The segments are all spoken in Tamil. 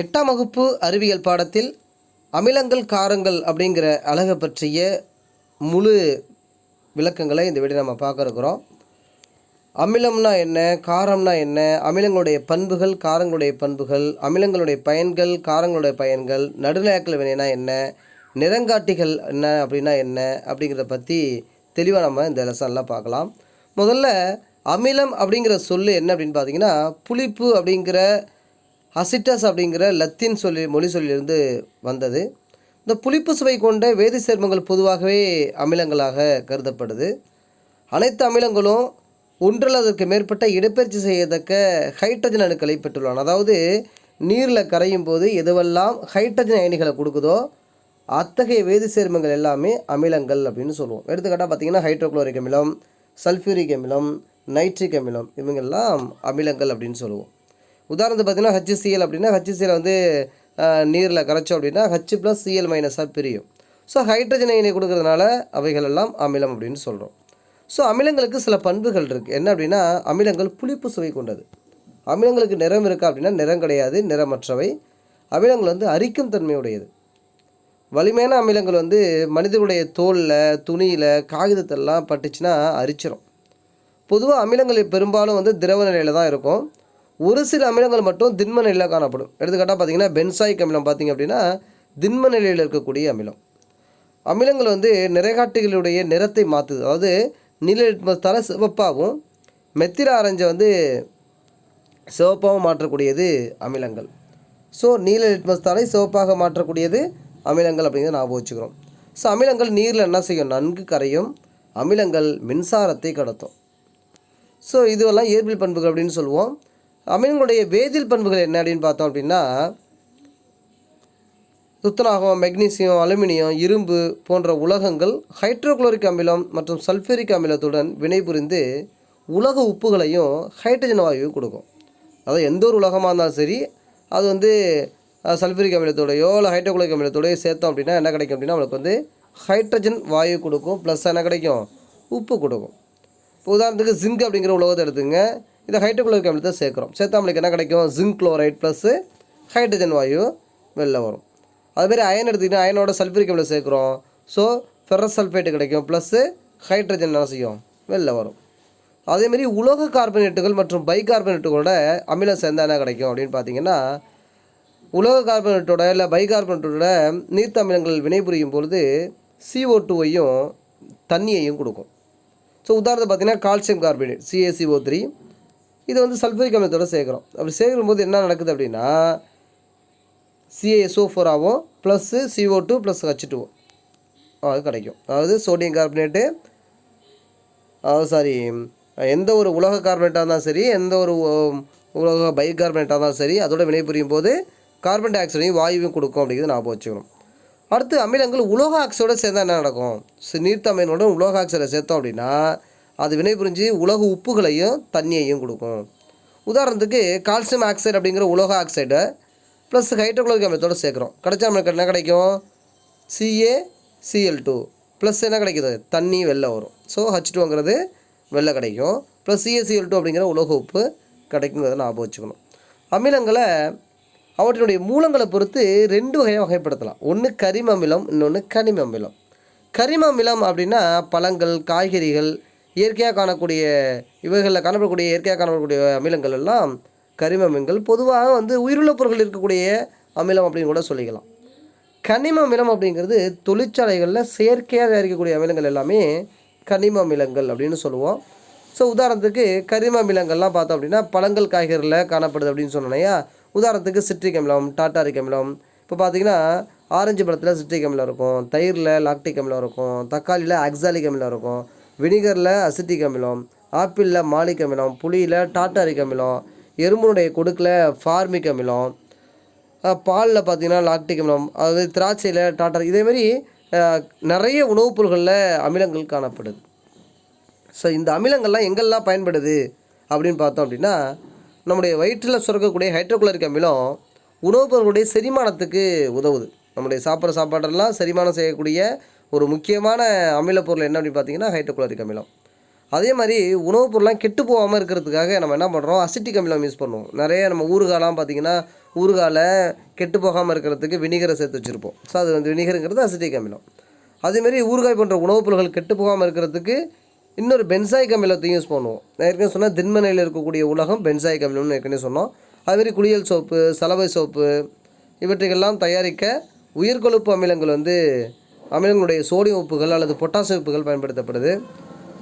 எட்டாம் வகுப்பு அறிவியல் பாடத்தில் அமிலங்கள் காரங்கள் அப்படிங்கிற அழகை பற்றிய முழு விளக்கங்களை இந்த வீடியோ நம்ம பார்க்க இருக்கிறோம். அமிலம்னா என்ன காரம்னா என்ன அமிலங்களுடைய பண்புகள் காரங்களுடைய பண்புகள் அமிலங்களுடைய பயன்கள் காரங்களுடைய பயன்கள் நடுநிலையாக்கள் வினைனா என்ன நிறங்காட்டிகள் என்ன அப்படின்னா என்ன அப்படிங்கிறத பற்றி தெளிவாக நம்ம இந்த லெசனில் பார்க்கலாம். முதல்ல அமிலம் அப்படிங்கிற சொல்லு என்ன அப்படின்னு பார்த்தீங்கன்னா புளிப்பு அப்படிங்கிற அசிட்டஸ் அப்படிங்கிற லத்தீன் சொல்லி மொழி சொல்லிலிருந்து வந்தது. இந்த புளிப்பு சுவை கொண்ட வேதி சேர்மங்கள் பொதுவாகவே அமிலங்களாக கருதப்படுது. அனைத்து அமிலங்களும் ஒன்றில் அதற்கு மேற்பட்ட இடப்பெயர்ச்சி செய்யத்தக்க ஹைட்ரஜன் அணுக்களை பெற்றுள்ளன. அதாவது நீரில் கரையும் போது எதுவெல்லாம் ஹைட்ரஜன் அயனிகளை கொடுக்குதோ அத்தகைய வேதி சேர்மங்கள் எல்லாமே அமிலங்கள் அப்படின்னு சொல்லுவோம். எடுத்துக்காட்டாக பார்த்தீங்கன்னா ஹைட்ரோக்ளோரிக் அமிலம் சல்ஃபியூரிக் அமிலம் நைட்ரிக் அமிலம் இவங்கெல்லாம் அமிலங்கள் அப்படின்னு சொல்லுவோம். உதாரணத்துக்கு பார்த்தீங்கன்னா ஹச்சிசிஎல் அப்படின்னா ஹச்சிசிஎல் வந்து நீரில் கரைச்சோம் அப்படின்னா ஹச் ப்ளஸ் சிஎல் மைனஸாக பிரியும். ஸோ ஹைட்ரஜன் அயனை கொடுக்கறதுனால அவைகள் எல்லாம் அமிலம் அப்படின்னு சொல்கிறோம் ஸோ அமிலங்களுக்கு சில பண்புகள் இருக்குது என்ன அப்படின்னா அமிலங்கள் புளிப்பு சுவை கொண்டது. அமிலங்களுக்கு நிறம் இருக்கா அப்படின்னா நிறம் கிடையாது நிறமற்றவை. அமிலங்கள் வந்து அரிக்கும் தன்மையுடையது. வலிமையான அமிலங்கள் வந்து மனிதனுடைய தோலில் துணியில் காகிதத்தெல்லாம் பட்டுச்சுன்னா அரிச்சிடும் பொதுவாக அமிலங்கள் பெரும்பாலும் வந்து திரவ நிலையில் தான் இருக்கும். ஒரு சில அமிலங்கள் மட்டும் திண்ம நிலையில் காணப்படும். எடுத்துக்காட்டாக பார்த்தீங்கன்னா பென்சாயிக் அமிலம் பார்த்தீங்க அப்படின்னா திண்ம நிலையில் இருக்கக்கூடிய அமிலம். அமிலங்கள் வந்து நிறைகாட்டிகளுடைய நிறத்தை மாற்றுது அதாவது நீல லிட்மஸ்தால சிவப்பாகவும் மெத்திர ஆரஞ்சை வந்து சிவப்பாகவும் மாற்றக்கூடியது அமிலங்கள். ஸோ நீல லிட்மஸ்தாலை சிவப்பாக மாற்றக்கூடியது அமிலங்கள் அப்படிங்கிறத ஞாபகம் வச்சுக்கிறோம். ஸோ அமிலங்கள் நீரில் என்ன செய்யும்? நன்கு கரையும் அமிலங்கள் மின்சாரத்தை கடத்தும். ஸோ இதுவெல்லாம் இயற்பியல் பண்புகள் அப்படின்னு சொல்லுவோம். அமீன்களுடைய வேதியியல் பண்புகள் என்ன அப்படின்னு பார்த்தோம் அப்படின்னா துத்தநாகம் மெக்னீசியம் அலுமினியம் இரும்பு போன்ற உலகங்கள் ஹைட்ரோகுளோரிக் அமிலம் மற்றும் சல்ஃபூரிக் அமிலத்துடன் வினைபுரிந்து உலக உப்புகளையும் ஹைட்ரஜன் வாயுவும் கொடுக்கும். அதாவது எந்த ஒரு உலகமாக இருந்தாலும் சரி அது வந்து சல்ஃபூரிக் அமிலத்தோடையோ இல்லை ஹைட்ரோகுளோரிக் அமிலத்தோடையோ சேர்த்தோம் அப்படின்னா என்ன கிடைக்கும் அப்படின்னா நம்மளுக்கு வந்து ஹைட்ரஜன் வாயு கொடுக்கும் ப்ளஸ் என்ன கிடைக்கும்? உப்பு கொடுக்கும். இப்போ உதாரணத்துக்கு ஜிங்க் அப்படிங்கிற உலகத்தை எடுத்துங்க இதை ஹைட்ரோகுளோரிக் அமிலத்தை சேர்க்குறோம். சேர்த்தா நம்மளுக்கு என்ன கிடைக்கும்? ஜிங்க் குளோரைட் ப்ளஸ்ஸு ஹைட்ரஜன் வாயு வெளில வரும். அதுமாரி அயன் எடுத்துக்கிட்டால் அயனோட சல்ஃபரிக் அமிலம் சேர்க்குறோம். ஸோ ஃபெரஸ் சல்ஃபேட்டு கிடைக்கும். ப்ளஸ்ஸு ஹைட்ரஜன் என்ன செய்யும்? வெளில வரும். அதேமாரி உலோக கார்பனேட்டுகள் மற்றும் பைகார்பனேட்டுகளோட அமிலம் சேர்ந்தா என்ன கிடைக்கும் அப்படின்னு பார்த்தீங்கன்னா உலோக கார்பனேட்டோட இல்லை பைகார்பனேட்டோட நீர்த்த அமிலங்கள் வினைபுரியும் பொழுது சிஓ டூவையும் தண்ணியையும் கொடுக்கும். ஸோ உதாரணத்தை பார்த்தீங்கன்னா கால்சியம் கார்பனேட் சிஏசிஓ த்ரீ இது வந்து சல்ஃபரிக் அமிலத்தோடு சேர்க்குறோம். அப்படி சேர்க்கும்போது என்ன நடக்குது அப்படின்னா C A S O four ஆகும் plus C O two plus H two அது கிடைக்கும். அதாவது சோடியம் கார்பனேட்டு அதாவது சாரி எந்த ஒரு உலக கார்பனேட்டாக இருந்தாலும் சரி எந்த ஒரு உலக பை கார்பனேட்டாக இருந்தாலும் சரி அதோட வினைபுரியும் போது கார்பன் டை ஆக்சைடையும் வாயுவையும் கொடுக்கும் அப்படிங்கிறது ஞாபகம் வச்சுக்கணும். அடுத்து அமிலங்கள் உலோக ஆக்சைடோடு சேர்ந்தால் என்ன நடக்கும்? நீர்த்த அமிலோட உலோக ஆக்சைடை சேர்த்தோம் அப்படின்னா அது வினைபுரிஞ்சு உலக உப்புகளையும் தண்ணியையும் கொடுக்கும். உதாரணத்துக்கு கால்சியம் ஆக்சைடு அப்படிங்கிற உலோக ஆக்சைடை ப்ளஸ் ஹைட்ரோக்ளோரிக் அமிலத்தோட சேர்க்குறோம். கிடைச்சா நம்மளுக்கு என்ன கிடைக்கும்? சிஏ சிஎல் டூ ப்ளஸ் என்ன கிடைக்குது? தண்ணி வெளில வரும். ஸோ ஹச் டூங்கிறது வெளில கிடைக்கும். ப்ளஸ் சிஎஸ்சிஎல் டூ அப்படிங்கிற உலோக உப்பு கிடைக்குங்கிறத ஞாபகம் வச்சுக்கணும். அமிலங்களை அவற்றினுடைய மூலங்களை பொறுத்து ரெண்டு வகையாக வகைப்படுத்தலாம். ஒன்று கரிம அமிலம் இன்னொன்று கனிம அமிலம். கரிம அமிலம் அப்படின்னா பழங்கள் காய்கறிகள் இயற்கையாக காணக்கூடிய இவைகளில் காணப்படக்கூடிய இயற்கையாக காணப்படக்கூடிய அமிலங்கள் எல்லாம் கரிம அமிலங்கள். பொதுவாக வந்து உயிருள்ள பொருட்கள் இருக்கக்கூடிய அமிலம் அப்படின்னு கூட சொல்லிக்கலாம். கனிம அமிலம் அப்படிங்கிறது தொழிற்சாலைகளில் செயற்கையாக தயாரிக்கக்கூடிய அமிலங்கள் எல்லாமே கனிம அமிலங்கள் அப்படின்னு சொல்லுவோம். ஸோ உதாரணத்துக்கு கரிம அமிலங்கள்லாம் பார்த்தோம் அப்படின்னா பழங்கள் காய்கறிகளில் காணப்படுது அப்படின்னு சொன்னோம்லையா உதாரணத்துக்கு சிட்ரிக் அமிலம் டாட்டாரிக் அமிலம். இப்போ பார்த்தீங்கன்னா ஆரஞ்சு பழத்தில் சிட்ரிக் அமிலம் இருக்கும் தயிரில் லாக்டிக் அமிலம் இருக்கும் தக்காளியில் ஆக்சாலிக் அமிலம் இருக்கும். வினிகரில் அசிட்டிக் அமிலம் ஆப்பிளில் மாலிக் அமிலம் புளியில் டாட்டாரிக் அமிலம் எறும்புனுடைய கொடுக்கில் ஃபார்மிக் அமிலம் பாலில் பார்த்தீங்கன்னா லாக்டிக் அமிலம் அதாவது திராட்சையில் டாட்டார் இதேமாரி நிறைய உணவுப் பொருட்களில் அமிலங்கள் காணப்படுது. ஸோ இந்த அமிலங்கள்லாம் எங்கெல்லாம் பயன்படுது அப்படின்னு பார்த்தோம் அப்படின்னா நம்முடைய வயிற்றில் சுரக்கக்கூடிய ஹைட்ரோகுளரிக் அமிலம் உணவுப் பொருட்களுடைய செரிமானத்துக்கு உதவுது. நம்முடைய சாப்பிட்ற சாப்பாடெல்லாம் செரிமானம் செய்யக்கூடிய ஒரு முக்கியமான அமில பொருள் என்ன அப்படின்னு பார்த்தீங்கன்னா ஹைட்ரோகுளோரிக் அமிலம். அதே மாதிரி உணவுப் பொருள்லாம் கெட்டு போகாமல் இருக்கிறதுக்காக நம்ம என்ன பண்ணுறோம் அசிட்டிக் அமிலம் யூஸ் பண்ணுவோம். நிறைய நம்ம ஊறுகாலாம் பார்த்தீங்கன்னா ஊறுகால கெட்டு போகாமல் இருக்கிறதுக்கு வினிகரை சேர்த்து வச்சுருப்போம். ஸோ அது வந்து வினிகருங்கிறது அசிட்டிக் அமிலம். அதேமாரி ஊறுகாய் போன்ற உணவுப் பொருட்கள் கெட்டு போகாமல் இருக்கிறதுக்கு இன்னொரு பென்சாயிக் அமிலத்தையும் யூஸ் பண்ணுவோம். நான் ஏற்கனவே சொன்னால் திண்மனையில் இருக்கக்கூடிய உலகம் பென்சாயிக் அமிலம்னு ஏற்கனவே சொன்னோம். அதுமாரி குளியல் சோப்பு சலவை சோப்பு இவற்றையெல்லாம் தயாரிக்க உயிர்கொழுப்பு அமிலங்கள் வந்து அமிலங்களுடைய சோடியம் உப்புகள் அல்லது பொட்டாசியம் உப்புகள் பயன்படுத்தப்படுது.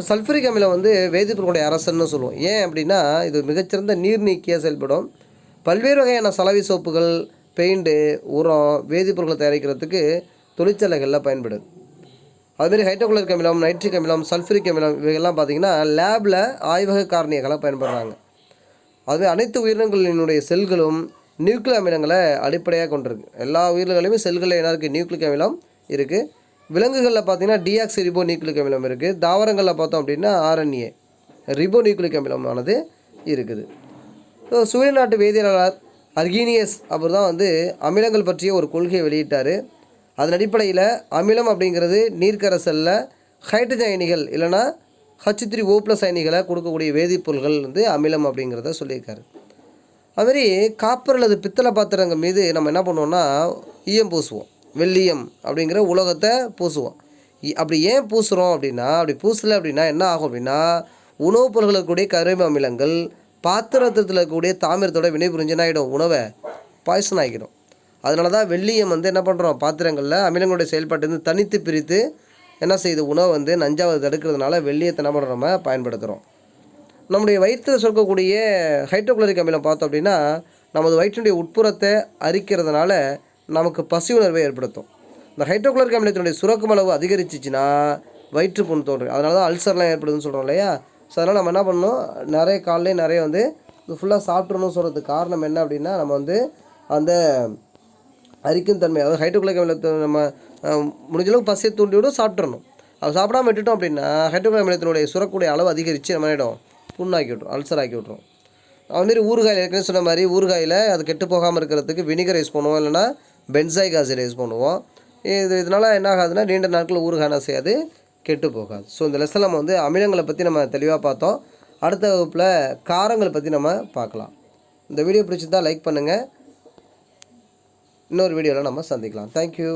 சல்ஃபரிக் அமிலம் வந்து வேதிப்பொருளுடைய அரசன்னு சொல்லுவோம். ஏன் அப்படின்னா இது மிகச்சிறந்த நீர் நீக்கியாக செயல்படும். பல்வேறு வகையான சலவை சோப்புகள் பெயிண்ட்டு உரம் வேதிப்பொருட்களை தயாரிக்கிறதுக்கு தொழிற்சாலைகளில் பயன்படுது. அதுமாரி ஹைட்ரோகுளரிக் அமிலம் நைட்ரிக் அமிலம் சல்ஃபரிக் அமிலம் இவைகள்லாம் பார்த்தீங்கன்னா லேபில் ஆய்வக காரணிகளாக பயன்படுறாங்க. அதுவே அனைத்து உயிரினங்களினுடைய செல்களும் நியூக்ளிக் அமிலங்களை அடிப்படையாக கொண்டிருக்கு. எல்லா உயிரினங்களையுமே செல்களில் என்ன இருக்குது நியூக்ளிக் அமிலம் இருக்குது விலங்குகளில் பார்த்தீங்கன்னா டிஆக்சி ரிபோ நியூக்ளிக் அமிலம் இருக்குது தாவரங்களில் பார்த்தோம் அப்படின்னா ஆர்என்ஏ ரிபோ நியூக்ளிக் அமிலமானது இருக்குது. ஸோ சுவீடன் நாட்டு வேதியியலாளர் அர்கீனியஸ் அவர் தான் வந்து அமிலங்கள் பற்றிய ஒரு கொள்கையை வெளியிட்டார். அதன் அடிப்படையில் அமிலம் அப்படிங்கிறது நீர்க்கரசலில் ஹைட்ரஜன் அயனிகள் இல்லைன்னா ஹச் த்ரீ ஓ ப்ளஸ் அயனிகளை கொடுக்கக்கூடிய வேதிப்பொருள்கள் வந்து அமிலம் அப்படிங்கிறத சொல்லியிருக்காரு. அதுமாரி காப்பர் அல்லது பித்தளை பாத்திரங்கள் மீது நம்ம என்ன பண்ணுவோம்னா ஈயம் பூசுவோம். வெள்ளியம் அப்படிங்கிற உலோகத்தை பூசுவோம். இ- அப்படி ஏன் பூசுகிறோம் அப்படின்னா அப்படி பூசலை அப்படின்னா என்ன ஆகும் அப்படின்னா உணவுப் பொருட்களில் இருக்கக்கூடிய கரிம அமிலங்கள் பாத்திரத்தில் இருக்கக்கூடிய தாமிரத்தோட வினை ஆகிடும்? உணவை பாய்சன் ஆகிடும். அதனால தான் வெள்ளியம் வந்து என்ன பண்ணுறோம் பாத்திரங்களில் அமிலங்களுடைய செயல்பாட்டிலிருந்து தனித்து பிரித்து என்ன செய்யுது உணவை வந்து நஞ்சாவது தடுக்கிறதுனால வெள்ளியத்தை என்ன பண்ணுறோம் நம்ம பயன்படுத்துகிறோம் நம்முடைய வயிற்றில் சுரக்கக்கூடிய ஹைட்ரோக்ளோரிக் அமிலம் பார்த்தோம் அப்படின்னா நமது வயிற்றினுடைய உட்புறத்தை அரிக்கிறதுனால நமக்கு பசி உணர்வை ஏற்படுத்தும். இந்த ஹைட்ரோகுளரிக் அமிலத்தினுடைய சுரக்கும் அளவு வயிற்றுப்பு புண் தோன்றும். அதனால தான் அல்சர்லாம் ஏற்படுதுன்னு சொல்கிறோம் இல்லையா? ஸோ அதனால் நம்ம என்ன பண்ணணும்? நிறைய காலையிலே நிறைய வந்து ஃபுல்லாக சாப்பிட்றணும்னு சொல்கிறதுக்கு காரணம் என்ன அப்படின்னா நம்ம வந்து அந்த அரிக்கும் தன்மை அதாவது ஹைட்ரோகுளரிக் அமிலத்தை நம்ம முடிஞ்சளவுக்கு பசியை தூண்டி விட சாப்பிட்றணும் அது சாப்பிடாம விட்டுட்டோம் அப்படின்னா ஹைட்ரோகுளரிக் அமிலத்தினுடைய சுரக்கூடிய அளவு அதிகரித்து நம்ம ஆகிடும் புண்ணாக்கி விட்ரும் அல்சர் ஆக்கி விட்ரும் அதுமாரி ஊறுகாயில் ஏற்கனவே சொன்ன மாதிரி ஊறுகாயில் அது கெட்டு போகாமல் இருக்கிறதுக்கு வினிகர் யூஸ் பண்ணுவோம். இல்லைன்னா பென்சாயிக் ஆசிட் யூஸ் பண்ணுவோம். இது இதனால் என்ன ஆகாதுன்னா நீண்ட நாட்கள் ஊறுகான செய்யாது கெட்டு போகாது. ஸோ இந்த லெசன் நம்ம வந்து அமிலங்களை பற்றி நம்ம தெளிவாக பார்த்தோம். அடுத்த வகுப்பில் காரங்களை பற்றி நம்ம பார்க்கலாம். இந்த வீடியோ பிடிச்சிருந்தால் லைக் பண்ணுங்கள் இன்னொரு வீடியோவில் நம்ம சந்திக்கலாம். தேங்க்யூ